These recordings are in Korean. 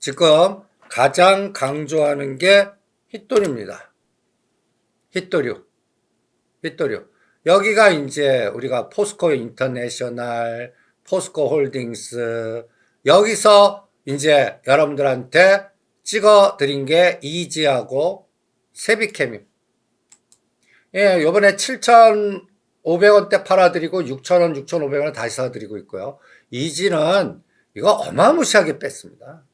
지금 가장 강조하는 게 휘돌입니다. 휘돌유. 휘돌유. 여기가 이제 우리가 포스코 인터내셔널, 포스코 홀딩스, 여기서 이제 여러분들한테 찍어 드린 게 이지하고 세비캠입. 예, 요번에 7,500원대 팔아드리고 6,000원, 6,500원을 다시 사드리고 있고요. 이지는 이거 어마무시하게 뺐습니다.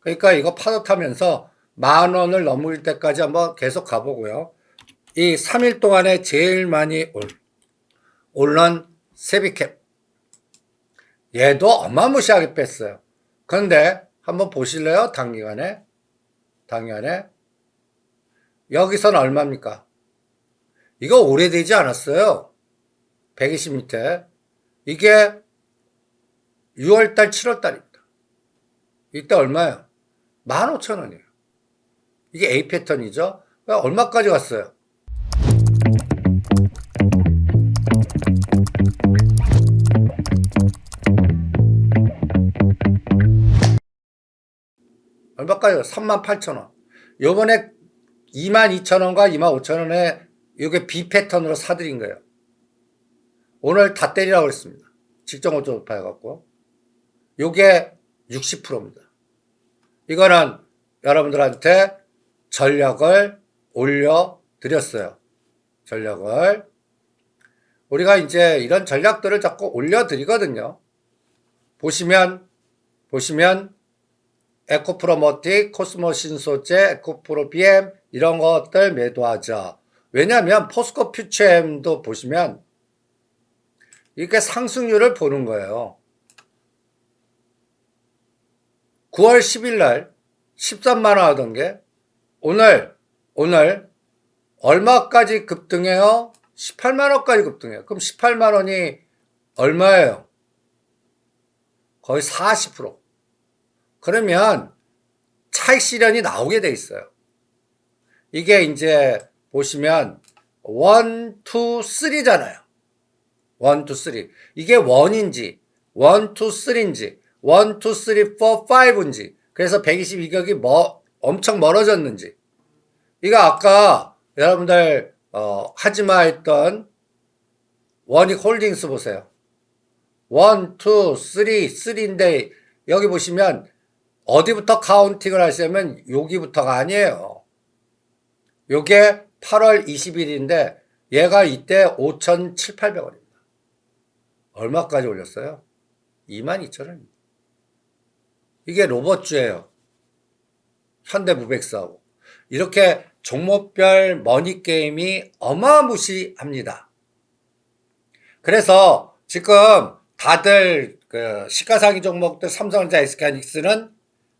그러니까 이거 파도타면서 만 원을 넘을 때까지 한번 계속 가보고요. 이 3일 동안에 제일 많이 올, 올른 세비캡. 얘도 어마무시하게 뺐어요. 그런데 한번 보실래요? 단기간에. 단기간에. 여기서는 얼마입니까? 이거 오래되지 않았어요. 120 밑에. 이게 6월달, 7월달입니다. 이때 얼마예요? 15,000원이에요. 이게 A 패턴이죠? 얼마까지 갔어요? 얼마까지 갔어요? 38,000원. 요번에 22,000원과 25,000원에 이게 B 패턴으로 사드린 거예요. 오늘 다 때리라고 그랬습니다. 직전 고점 높아해갖고. 요게 60%입니다. 이거는 여러분들한테 전략을 올려드렸어요. 전략을. 우리가 이제 이런 전략들을 자꾸 올려드리거든요. 보시면, 보시면, 에코프로모틱, 코스모 신소재, 에코프로 BM, 이런 것들 매도하자. 왜냐하면 포스코 퓨처엠도 보시면 이렇게 상승률을 보는 거예요. 9월 10일 날 13만 원 하던 게 오늘 오늘 얼마까지 급등해요? 18만 원까지 급등해요. 그럼 18만 원이 얼마예요? 거의 40%. 그러면 차익 실현이 나오게 돼 있어요. 이게 이제 보시면 1, 2, 3잖아요. 1, 2, 3. 이게 1인지 1, 2, 3인지 1, 2, 3, 4, 5인지 그래서 122격이 뭐 엄청 멀어졌는지 이거 아까 여러분들 어, 하지마 했던 원익 홀딩스 보세요. 1, 2, 3, 3인데 여기 보시면 어디부터 카운팅을 하시면 여기부터가 아니에요. 요게 8월 20일인데 얘가 이때 5,700원입니다. 얼마까지 올렸어요? 22,000원입니다. 이게 로봇주예요. 현대무백사하고. 이렇게 종목별 머니 게임이 어마무시합니다. 그래서 지금 다들 그 시가상위 종목들 삼성전자 SK하이닉스는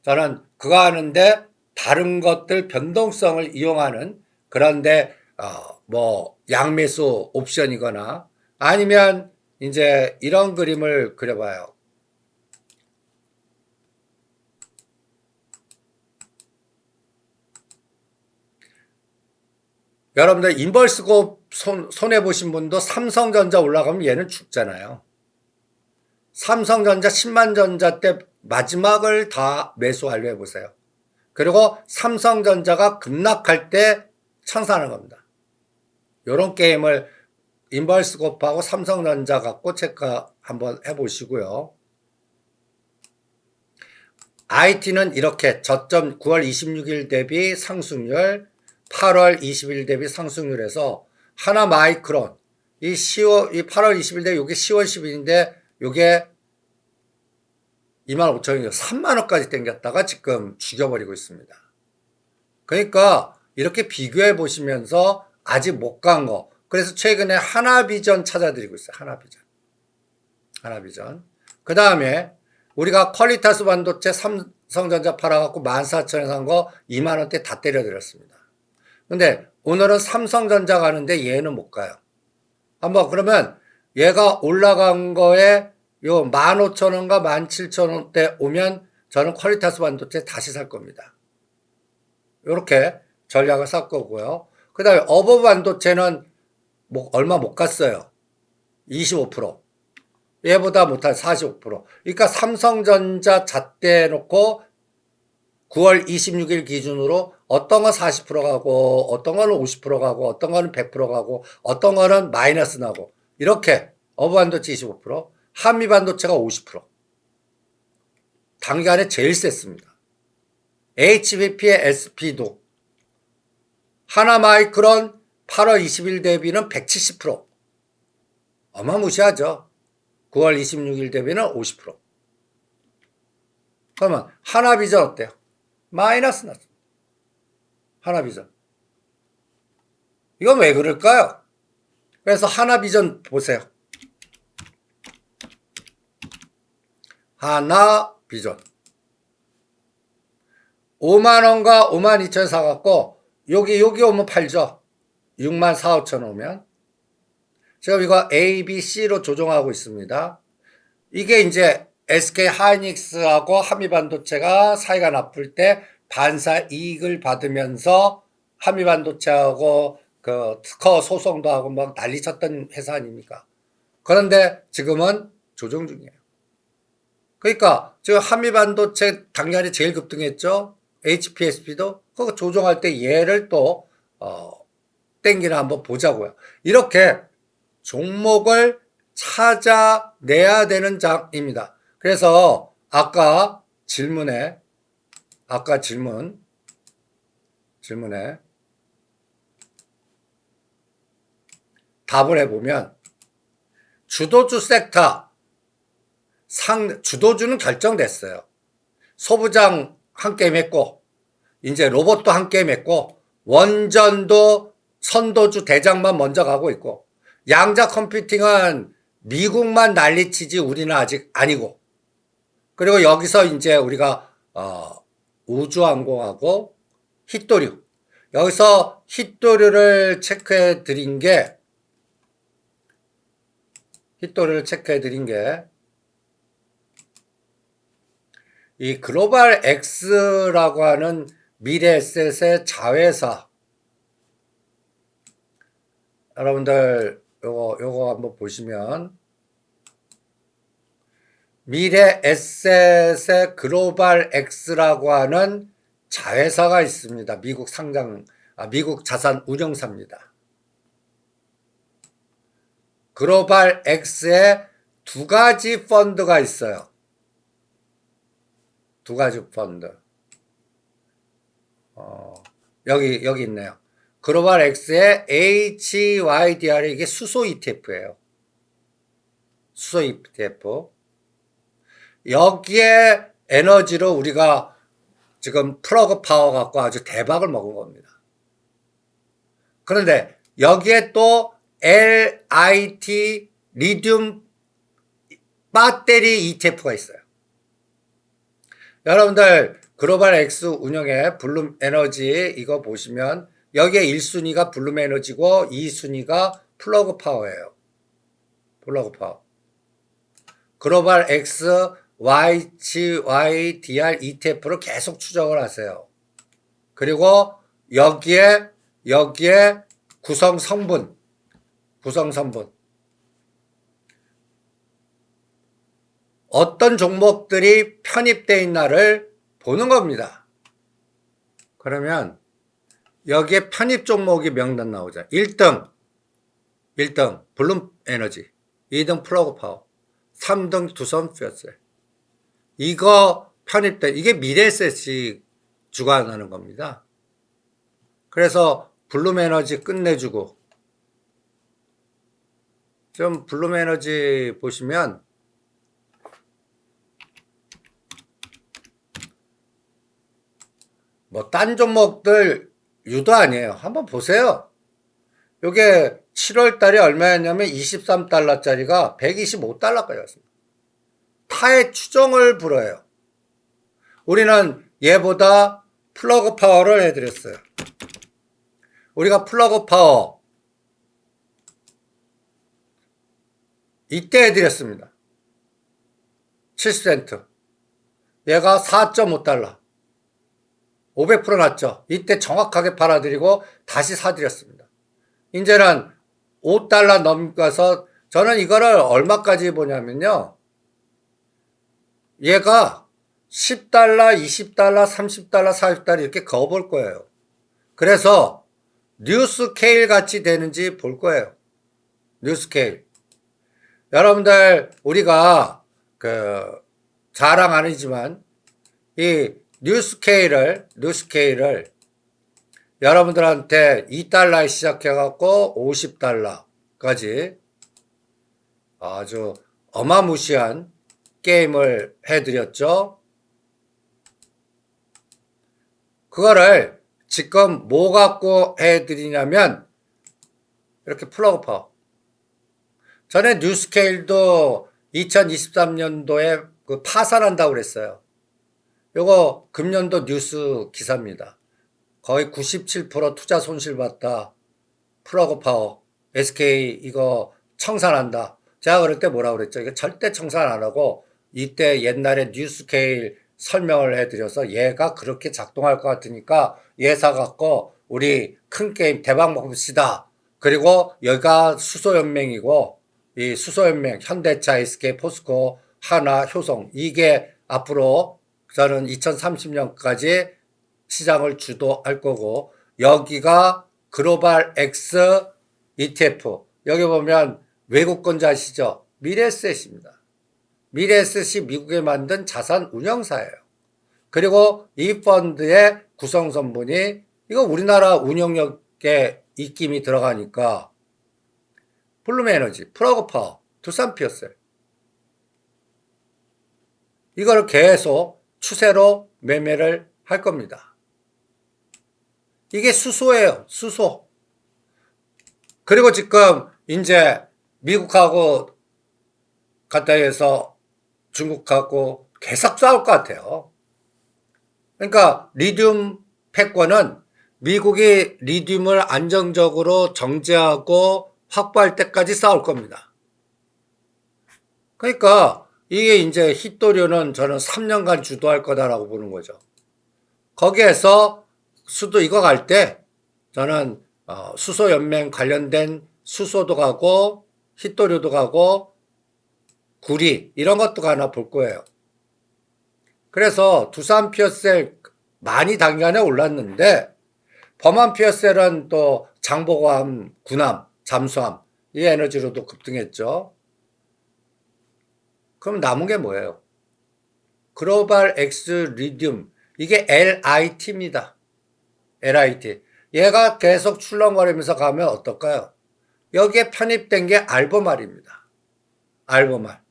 저는 그거 하는데 다른 것들 변동성을 이용하는 그런데 어 뭐 양매수 옵션이거나 아니면 이제 이런 그림을 그려봐요. 여러분들 인벌스고 손, 손해 보신 분도 삼성전자 올라가면 얘는 죽잖아요. 삼성전자 10만전자 때 마지막을 다 매수하려 해보세요. 그리고 삼성전자가 급락할 때 청산하는 겁니다. 요런 게임을 인벌스코프하고 삼성전자 갖고 체크 한번 해보시고요. IT는 이렇게 저점 9월 26일 대비 상승률, 8월 20일 대비 상승률에서 하나 마이크론, 이 10월, 이 8월 20일 대비 요게 10월 10일인데 요게 2만 5천원이죠. 3만 원까지 땡겼다가 지금 죽여버리고 있습니다. 그러니까 이렇게 비교해 보시면서 아직 못 간 거. 그래서 최근에 하나비전 찾아드리고 있어요. 하나비전. 하나비전. 그 다음에 우리가 퀄리타스 반도체 삼성전자 팔아갖고 14,000원 산거 2만원대 다 때려드렸습니다. 근데 오늘은 삼성전자 가는데 얘는 못 가요. 한번 그러면 얘가 올라간 거에 요 15,000원과 17,000원대 오면 저는 퀄리타스 반도체 다시 살 겁니다. 요렇게 전략을 살 거고요. 그 다음에 어버 반도체는 뭐 얼마 못 갔어요. 25%. 얘보다 못한 45%. 그러니까 삼성전자 잣대 놓고 9월 26일 기준으로 어떤 건 40% 가고 어떤 거는 50% 가고 어떤 거는 100% 가고 어떤 거는 마이너스 나고 이렇게 어반도체 25% 한미 반도체가 50% 단기간에 제일 셌습니다. HBP의 SP도 하나마이크론 8월 20일 대비는 170% 어마무시하죠. 9월 26일 대비는 50% 그러면 하나비전 어때요? 하나비전. 이건 왜 그럴까요? 그래서 하나 비전 보세요. 하나 비전. 5만원과 5만 2천 사갖고, 여기, 여기 오면 팔죠. 6만 4, 5천 오면. 지금 이거 A, B, C로 조정하고 있습니다. 이게 이제 SK 하이닉스하고 한미반도체가 사이가 나쁠 때 반사 이익을 받으면서 한미반도체하고 그 특허 소송도 하고 막 난리 쳤던 회사 아닙니까? 그런데 지금은 조정 중이에요. 그러니까 지금 한미반도체 당연히 제일 급등했죠. HPSP도 그거 조정할 때 얘를 또 어, 땡기나 한번 보자고요. 이렇게 종목을 찾아내야 되는 장입니다. 그래서 아까 질문에 아까 질문 질문에 답을 해보면 주도주 섹터 상 주도주는 결정됐어요. 소부장 한 게임 했고 이제 로봇도 한 게임 했고 원전도 선도주 대장만 먼저 가고 있고 양자 컴퓨팅은 미국만 난리치지 우리는 아직 아니고 그리고 여기서 이제 우리가 어, 우주항공하고 힛도류. 여기서 힛도류를 체크해 드린 게 힛도류를 체크해 드린 게 이 글로벌 X라고 하는 미래에셋의 자회사. 여러분들 요거 요거 한번 보시면 미래 에셋의 글로벌 X라고 하는 자회사가 있습니다. 미국 상장 아 미국 자산 운용사입니다. 글로벌 X에 두 가지 펀드가 있어요. 두 가지 펀드. 어, 여기 여기 있네요. 글로벌 X의 HYDR 이게 수소 ETF예요. 수소 ETF. 여기에 에너지로 우리가 지금 플러그 파워 갖고 아주 대박을 먹은 겁니다. 그런데 여기에 또 LIT 리튬 배터리 ETF가 있어요. 여러분들 글로벌 X 운영의 블룸 에너지 이거 보시면 여기에 1순위가 블룸 에너지고 2순위가 플러그 파워예요. 플러그 파워. 글로벌 X, Y, Y, DR, ETF를 계속 추적을 하세요. 그리고 여기에, 여기에 구성 성분, 구성 성분. 어떤 종목들이 편입되어 있나를 보는 겁니다. 그러면 여기에 편입 종목이 명단 나오죠. 1등, 1등 블룸 에너지, 2등 플러그 파워, 3등 두선 퓨어셀. 이거 편입된 이게 미래셋이 주관하는 겁니다. 그래서 블룸 에너지 끝내주고 좀 블룸 에너지 보시면 뭐 딴 종목들 유도 아니에요. 한번 보세요. 요게 7월 달에 얼마였냐면 23달러짜리가 125달러까지 왔습니다. 타의 추정을 불어요. 우리는 얘보다 플러그 파워를 해드렸어요. 우리가 플러그 파워 이때 해드렸습니다. 7센트. 얘가 4.5달러. 500% 났죠. 이때 정확하게 팔아드리고 다시 사드렸습니다. 이제는 5달러 넘가서 저는 이거를 얼마까지 보냐면요. 얘가 10달러, 20달러, 30달러, 40달러 이렇게 거볼 거예요. 그래서 뉴스케일 같이 되는지 볼 거예요. 뉴스케일. 여러분들 우리가 그 자랑 아니지만 이 뉴스케일을 뉴스케일을 여러분들한테 2달러에 시작해 갖고 50달러까지 아주 어마무시한 게임을 해드렸죠. 그거를 지금 뭐 갖고 해드리냐면 이렇게 플러그 파워. 전에 뉴스케일도 2023년도에 그 파산한다고 그랬어요. 요거 금년도 뉴스 기사입니다. 거의 97% 투자 손실 봤다. 플러그 파워. SK 이거 청산한다. 제가 그럴 때 뭐라 그랬죠? 이거 절대 청산 안 하고 이때 옛날에 뉴스케일 설명을 해드려서 얘가 그렇게 작동할 것 같으니까 얘 사갖고 우리 큰 게임 대박 먹읍시다. 그리고 여기가 수소연맹이고 이 수소연맹 현대차, SK, 포스코, 하나, 효성 이게 앞으로 저는 2030년까지 시장을 주도할 거고 여기가 글로벌 X ETF 여기 보면 외국권자 아시죠? 미래에셋입니다. 미래에셋이 미국에 만든 자산 운영사예요. 그리고 이 펀드의 구성 성분이 이거 우리나라 운영력에 입김이 들어가니까 블룸 에너지, 프로그 파워, 두산 피어셀 이거를 계속 추세로 매매를 할 겁니다. 이게 수소예요. 수소. 그리고 지금 이제 미국하고 가까이에서 중국하고 계속 싸울 것 같아요. 그러니까 리튬 패권은 미국이 리튬을 안정적으로 정제하고 확보할 때까지 싸울 겁니다. 그러니까 이게 이제 히토류는 저는 3년간 주도할 거다라고 보는 거죠. 거기에서 수도 이거 갈 때 저는 어, 수소 연맹 관련된 수소도 가고 히토류도 가고 구리 이런 것도 가나 볼 거예요. 그래서 두산 피어셀 많이 당연에 올랐는데 범한 피어셀은 또 장보고함, 군함, 잠수함 이 에너지로도 급등했죠. 그럼 남은 게 뭐예요? 글로벌 엑스 리듐 이게 LIT입니다. LIT. 얘가 계속 출렁거리면서 가면 어떨까요? 여기에 편입된 게 알보말입니다. 알보말.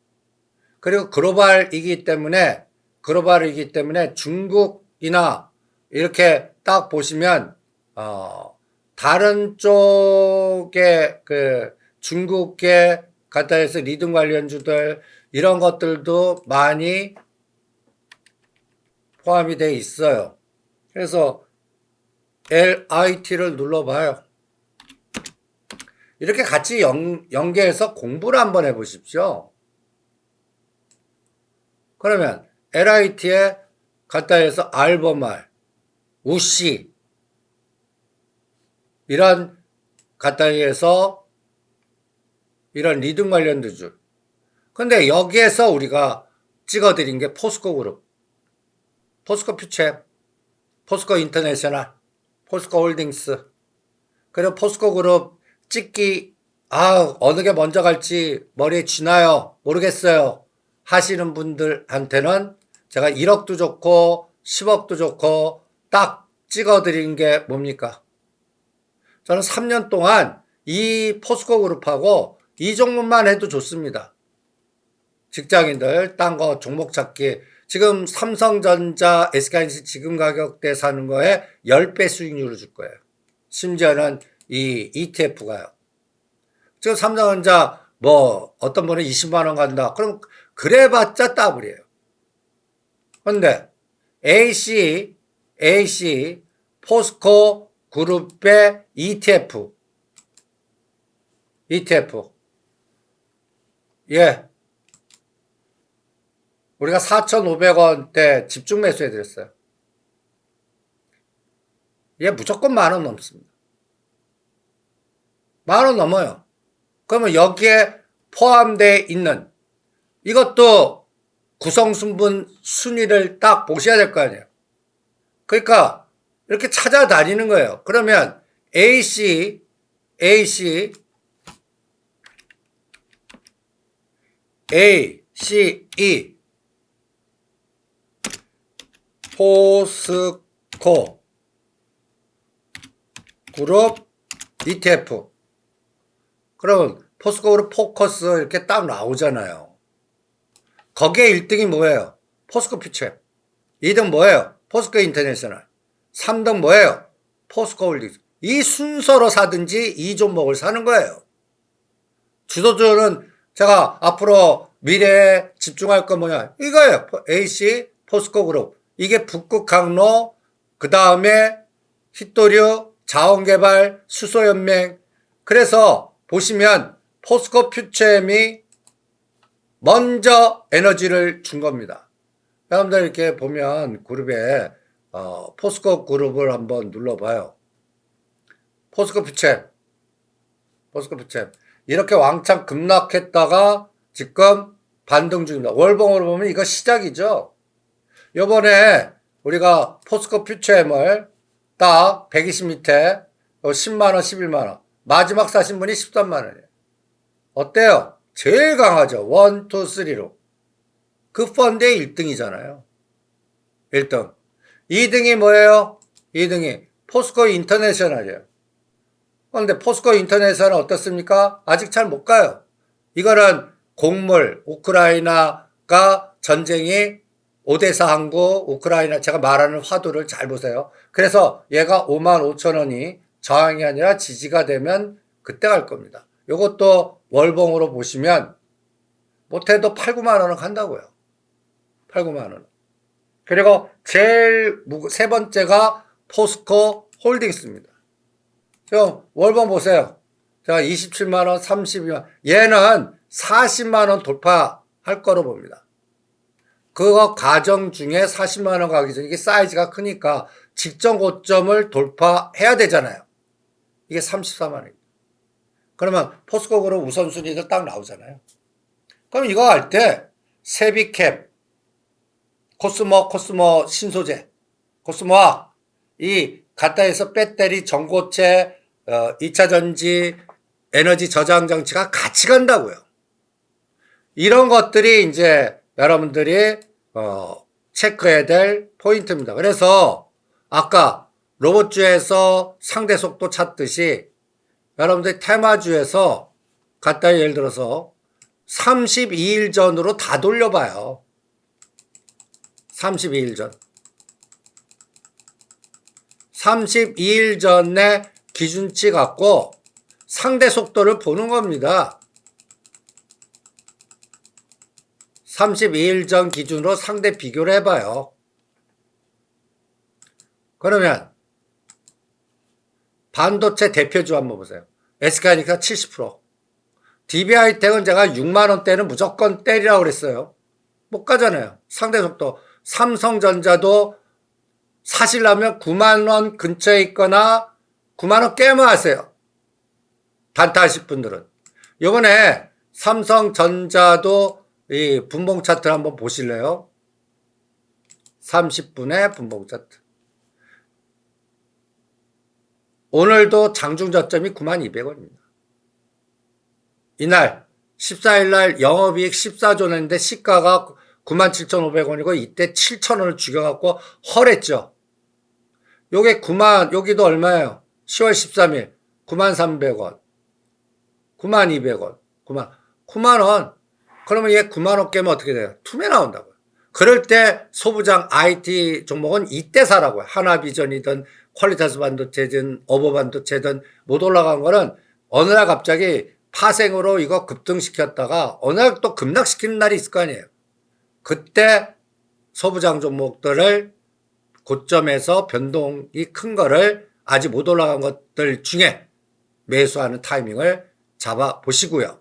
그리고 글로벌이기 때문에 글로벌이기 때문에 중국이나 이렇게 딱 보시면 어 다른 쪽에 그 중국계 가다에서 리듬 관련주들 이런 것들도 많이 포함이 돼 있어요. 그래서 LIT를 눌러봐요. 이렇게 같이 연, 연계해서 공부를 한번 해보십시오. 그러면 LIT에 갖다 해서 알버말, 우씨 이런 갖다 해서 이런 리듬 관련된 줄. 근데 여기에서 우리가 찍어드린 게 포스코 그룹, 포스코 퓨체, 포스코 인터내셔널, 포스코 홀딩스, 그리고 포스코 그룹 찍기, 아, 어느 게 먼저 갈지 머리에 쥐나요? 모르겠어요. 하시는 분들한테는 제가 1억도 좋고 10억도 좋고 딱 찍어드린 게 뭡니까? 저는 3년 동안 이 포스코 그룹하고 이 종목만 해도 좋습니다. 직장인들 딴 거 종목 찾기 지금 삼성전자 SK하이닉스 지금 가격대 사는 거에 10배 수익률을 줄 거예요. 심지어는 이 ETF가요. 지금 삼성전자 뭐 어떤 분은 20만 원 간다. 그럼 그래봤자 따블이에요. 근데 AC, AC, 포스코 그룹의 ETF, ETF. 예. 우리가 4,500원대 집중 매수해 드렸어요. 얘 무조건 만 원 넘습니다. 만 원 넘어요. 그러면 여기에 포함되어 있는 이것도 구성순분 순위를 딱 보셔야 될 거 아니에요. 그러니까 이렇게 찾아다니는 거예요. 그러면 AC, AC, A, C, E, 포스코, 그룹, ETF. 그러면 포스코 그룹 포커스 이렇게 딱 나오잖아요. 거기에 1등이 뭐예요? 포스코 퓨처. 2등 뭐예요? 포스코 인터내셔널. 3등 뭐예요? 포스코 홀딩스. 이 순서로 사든지 이 종목을 사는 거예요. 주도주는 제가 앞으로 미래에 집중할 건 뭐냐? 이거예요. AC 포스코 그룹. 이게 북극 강로, 그 다음에 히토류, 자원개발, 수소연맹. 그래서 보시면 포스코 퓨처엠이 먼저 에너지를 준 겁니다. 여러분들 이렇게 보면 그룹에 어, 포스코 그룹을 한번 눌러봐요. 포스코 퓨처엠, 포스코 퓨처엠 이렇게 왕창 급락했다가 지금 반등 중입니다. 월봉으로 보면 이거 시작이죠. 요번에 우리가 포스코 퓨처엠을 딱 120 밑에 10만원, 11만원. 마지막 사신 분이 13만원이에요. 어때요? 제일 강하죠. 1, 2, 3로. 그 펀드의 1등이잖아요. 1등. 2등이 뭐예요? 2등이 포스코 인터내셔널이에요. 그런데 포스코 인터내셔널 어떻습니까? 아직 잘 못 가요. 이거는 곡물, 우크라이나가 전쟁이 오데사 항구, 우크라이나 제가 말하는 화두를 잘 보세요. 그래서 얘가 5만 5천 원이 저항이 아니라 지지가 되면 그때 갈 겁니다. 요것도 월봉으로 보시면 못해도 8, 9만 원은 간다고요. 8, 9만 원. 그리고 제일 무- 세 번째가 포스코 홀딩스입니다. 형 월봉 보세요. 제가 27만 원, 32만 원. 얘는 40만 원 돌파할 거로 봅니다. 그거 과정 중에 40만 원 가기 전에 이게 사이즈가 크니까 직전 고점을 돌파해야 되잖아요. 이게 34만 원입니다. 그러면 포스코 그룹 우선순위들 딱 나오잖아요. 그럼 이거 할 때 세비캡, 코스모, 코스모 신소재, 코스모와 이 가타에서 배터리 전고체, 어, 2차 전지, 에너지 저장 장치가 같이 간다고요. 이런 것들이 이제 여러분들이 어, 체크해야 될 포인트입니다. 그래서 아까 로봇주에서 상대 속도 찾듯이 여러분들 테마주에서 갖다 예를 들어서 32일 전으로 다 돌려봐요. 32일 전. 32일 전에 기준치 갖고 상대 속도를 보는 겁니다. 32일 전 기준으로 상대 비교를 해봐요. 그러면 반도체 대표주 한번 보세요. SK하니까 70%. DB하이텍은 제가 6만원대는 무조건 때리라고 그랬어요. 못 가잖아요. 상대 속도. 삼성전자도 사실라면 9만원 근처에 있거나 9만원 깨면 하세요. 단타하실 분들은. 요번에 삼성전자도 이 분봉 차트를 한번 보실래요? 30분의 분봉 차트. 오늘도 장중 저점이 9200원입니다. 이날 14일 날 영업이익 14조 냈는데 시가가 97,500원이고 이때 7,000원을 죽여갖고 헐했죠. 요게 9만 여기도 얼마예요? 10월 13일 9,300원. 9,200원. 9만 9만 원. 그러면 얘 9만 원 깨면 어떻게 돼요? 투매 나온다고요. 그럴 때 소부장 IT 종목은 이때 사라고요. 하나비전이든 퀄리타스 반도체든 어버 반도체든 못 올라간 거는 어느 날 갑자기 파생으로 이거 급등시켰다가 어느 날 또 급락시키는 날이 있을 거 아니에요. 그때 소부장 종목들을 고점에서 변동이 큰 거를 아직 못 올라간 것들 중에 매수하는 타이밍을 잡아 보시고요.